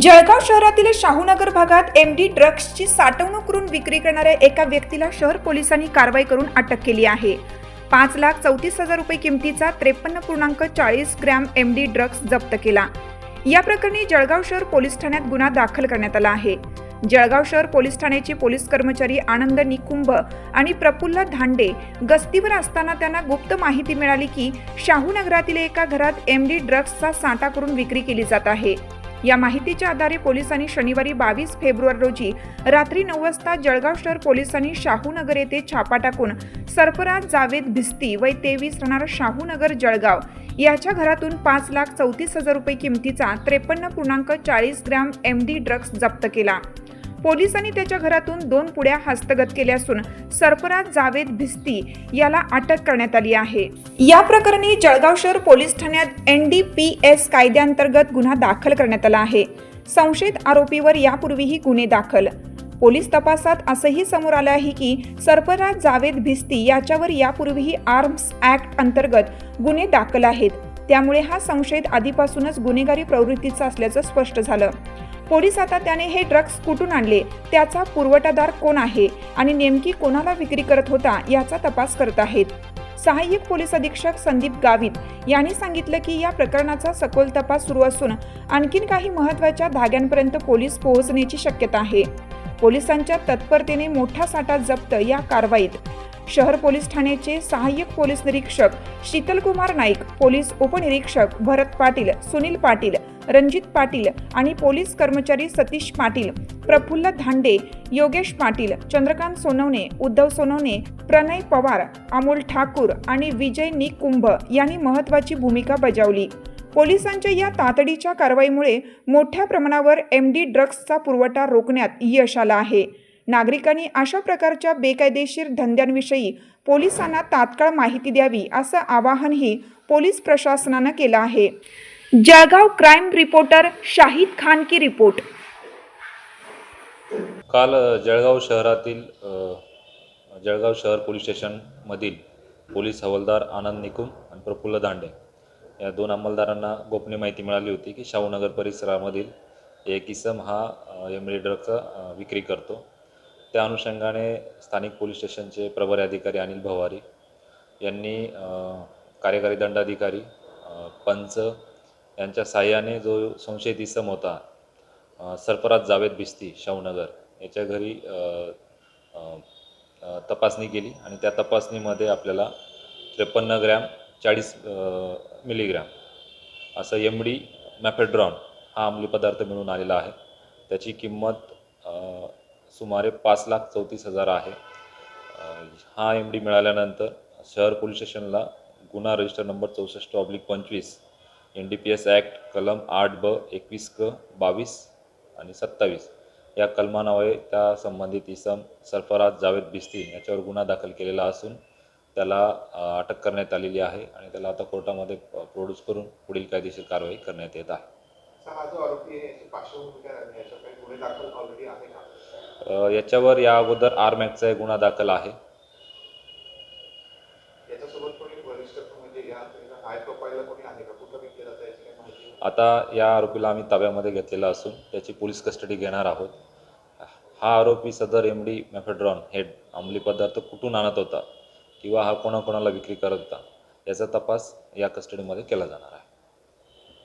जळगाव शहरातील शाहूनगर भागात M D ड्रग्सची साठवणूक करून विक्री करणाऱ्या एका व्यक्तीला शहर पोलिसांनी कारवाई करून अटक केली आहे. पाच लाख चौतीस हजार रुपये किमतीचा त्रेपन्न पूर्णांक चाळीस ग्रॅम एम डी ड्रग्स जप्त केला. या प्रकरणी जळगाव शहर पोलीस ठाण्यात गुन्हा दाखल करण्यात आला आहे. जळगाव शहर पोलीस ठाण्याचे पोलीस कर्मचारी आनंद निकुंभ आणि प्रफुल्ल धांडे गस्तीवर असताना त्यांना गुप्त माहिती मिळाली की शाहूनगरातील एका घरात एम डी ड्रग्सचा साठा करून विक्री केली जात आहे. या माहितीच्या आधारे पोलिसांनी शनिवारी बावीस फेब्रुवारी रोजी रात्री नऊ वाजता जळगाव शहर पोलिसांनी शाहूनगर येथे छापा टाकून सरफराज जावेद भिस्ती वय तेवीस राहणार शाहूनगर जळगाव याच्या घरातून पाच लाख चौतीस हजार रुपये किमतीचा त्रेपन्न पूर्णांक चाळीस ग्रॅम एम डी ड्रग्ज जप्त केला. पोलिसांनी त्याच्या घरातून दोन पुड्या हस्तगत केल्या असून सरफराज जावेद भिस्ती याला अटक करण्यात आली आहे. या प्रकरणी जळगाव शहर पोलीस ठाण्यात एन डी पी एस कायद्याअंतर्गत गुन्हा दाखल करण्यात आला आहे. संशयित आरोपीवर यापूर्वीही गुन्हे दाखल. पोलीस तपासात असंही समोर आलं आहे की सरफराज जावेद भिस्ती याच्यावर यापूर्वीही आर्म्स ऍक्ट अंतर्गत गुन्हे दाखल आहेत. त्यामुळे हा संशयित आधीपासूनच गुन्हेगारी प्रवृत्तीचा असल्याचं स्पष्ट झालं. पोलीस आता त्याने हे ड्रग्ज कुठून आणले? त्याचा पुरवठादार कोण आहे? आणि नेमकी कोणाला विक्री करत होता याचा तपास करत आहेत. सहाय्यक पोलीस अधीक्षक संदीप गावित यांनी सांगितलं की या प्रकरणाचा सखोल तपास सुरू असून आणखीन काही महत्त्वाच्या धाग्यांपर्यंत पोलीस पोहोचण्याची शक्यता आहे. पोलिसांच्या तत्परतेने मोठा साठा जप्त या कारवाईत शहर पोलीस ठाण्याचे सहाय्यक पोलीस निरीक्षक शीतलकुमार नाईक पोलीस उपनिरीक्षक भरत पाटील सुनील पाटील रणजित पाटील आणि पोलीस कर्मचारी सतीश पाटील प्रफुल्ल धांडे योगेश पाटील चंद्रकांत सोनवणे उद्धव सोनवणे प्रणय पवार अमोल ठाकूर आणि विजय निकुंभ यांनी महत्त्वाची भूमिका बजावली. पोलिसांच्या या तातडीच्या कारवाईमुळे मोठ्या प्रमाणावर एम डी ड्रग्जचा पुरवठा रोखण्यात यश आलं आहे. नागरिकांनी अशा प्रकारच्या बेकायदेशीर धंद्यांविषयी पोलिसांना तात्काळ माहिती द्यावी असं आवाहनही पोलीस प्रशासनानं केलं आहे. जळगाव क्राईम रिपोर्टर शाहिद खान की रिपोर्ट. काल जळगाव शहरातील जळगाव शहर पोलीस स्टेशनमधील पोलीस हवालदार आनंद निकुम आणि प्रफुल्ल दांडे या दोन अंमलदारांना गोपनीय माहिती मिळाली होती की शाहूनगर परिसरामधील एक इसम हा एम ड्रगचा विक्री करतो. त्या अनुषंगाने स्थानिक पोलीस स्टेशनचे प्रभारी अधिकारी अनिल भवारी यांनी कार्यकारी दंडाधिकारी पंच यांच्या साह्याने जो संशयित इसम होता सरफराज जावेद भिस्ती शाहूनगर याच्या घरी तपासणी केली आणि त्या तपासणीमध्ये आपल्याला त्रेपन्न ग्रॅम चाळीस मिलीग्रॅम असं एम डी मॅफेड्रॉन हा अंमली पदार्थ मिळून आलेला आहे. त्याची किंमत सुमारे पाच लाख चौतीस हजार आहे. हा एम डी मिळाल्यानंतर शहर पोलीस स्टेशनला गुन्हा रजिस्टर नंबर चौसष्ट ऑब्लिक पंचवीस N D P S act कलम आठ ब एकवीस क बावीस आणि सत्तावीस या कलमानावे त्या संबंधित इसम सरफराज जावेद बिस्ती याच्यावर गुन्हा दाखल केलेला असून त्याला अटक करण्यात आलेली आहे आणि त्याला आता कोर्टामध्ये प्रोड्यूस करून पुढील कायदेशीर कारवाई करण्यात येत आहे. याच्यावर या अगोदर आरमॅकचा एक गुन्हा दाखल आहे. म्हणजे? आता या आरोपीला आम्ही ताब्यामध्ये घेतलेला असून त्याची पोलीस कस्टडी घेणार आहोत. हा आरोपी सदर एम डी मॅफेड्रॉन हे अंमली पदार्थ कुठून आणत होता किंवा हा कोणाकोणाला विक्री करत होता याचा तपास या कस्टडीमध्ये केला जाणार आहे.